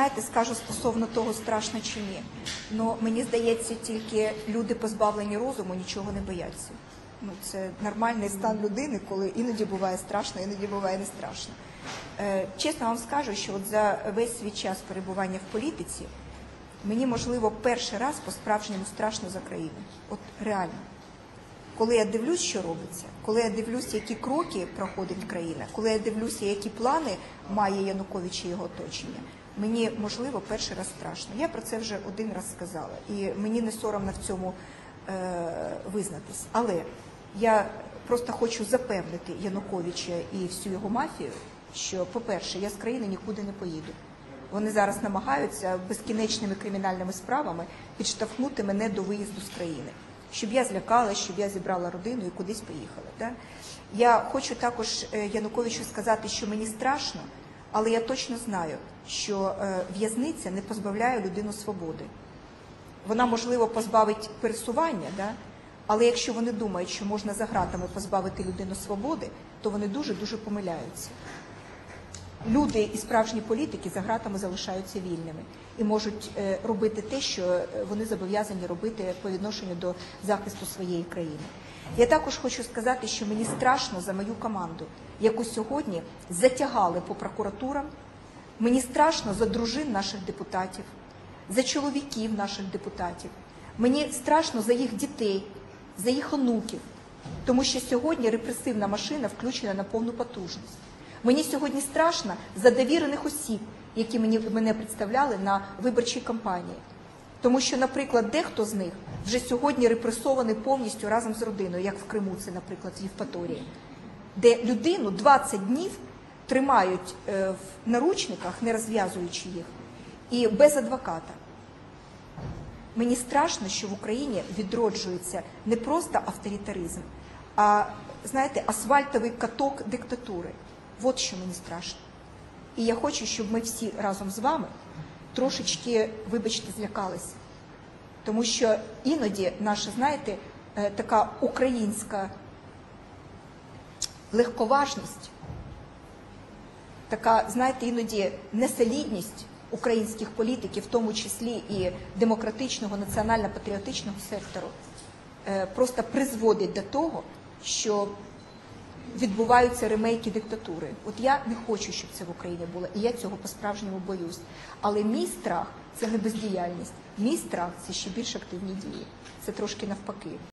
знаєте, скажу стосовно того, страшно чи ні. Ну мені здається, тільки люди позбавлені розуму нічого не бояться. Ну це нормальний стан людини, коли іноді буває страшно, іноді буває не страшно. Е, чесно вам скажу, що от за весь свій час перебування в політиці мені можливо перший раз по-справжньому страшно за країну. От реально. Коли я дивлюсь, що робиться, коли я дивлюся, які кроки проходить країна, коли я дивлюся, які плани має Янукович і його оточення, мені можливо перший раз страшно. Я про це вже один раз сказала, і мені не соромно в цьому е, визнатись. Але я просто хочу запевнити Януковича і всю його мафію, що, по-перше, я з країни нікуди не поїду. Вони зараз намагаються безкінечними кримінальними справами підштовхнути мене до виїзду з країни, щоб я злякалась, щоб я зібрала родину і кудись поїхала. Да? Я хочу також е, Януковичу сказати, що мені страшно, але я точно знаю, що е, в'язниця не позбавляє людину свободи. Вона, можливо, позбавить пересування, да? але якщо вони думають, що можна за гратами позбавити людину свободи, то вони дуже-дуже помиляються люди і справжні політики за гратами залишаються вільними і можуть е, робити те, що е, вони зобов'язані робити по відношенню до захисту своєї країни. Я також хочу сказати, що мені страшно за мою команду, яку сьогодні затягали по прокуратурам. Мені страшно за дружин наших депутатів, за чоловіків наших депутатів. Мені страшно за їх дітей, за їх онуків, тому що сьогодні репресивна машина включена на повну потужність. Мені сьогодні страшно за довірених осіб, які мені мене представляли на виборчій кампанії. Тому що, наприклад, дехто з них вже сьогодні репресований повністю разом з родиною, як в Криму, це, наприклад, в Євпаторії, де людину 20 днів тримають е, в наручниках, не розв'язуючи їх, і без адвоката. Мені страшно, що в Україні відроджується не просто авторитаризм, а знаєте, асфальтовий каток диктатури. От що мені страшно. І я хочу, щоб ми всі разом з вами трошечки, вибачте, злякалися. Тому що іноді наша, знаєте, е, така українська легковажність, така, знаєте, іноді несолідність українських політиків, в тому числі і демократичного, національно-патріотичного сектору, е, просто призводить до того, що відбуваються ремейки диктатури. От я не хочу, щоб це в Україні було, і я цього по-справжньому боюсь. Але мій страх це не бездіяльність. Мій страх це ще більш активні дії. Це трошки навпаки.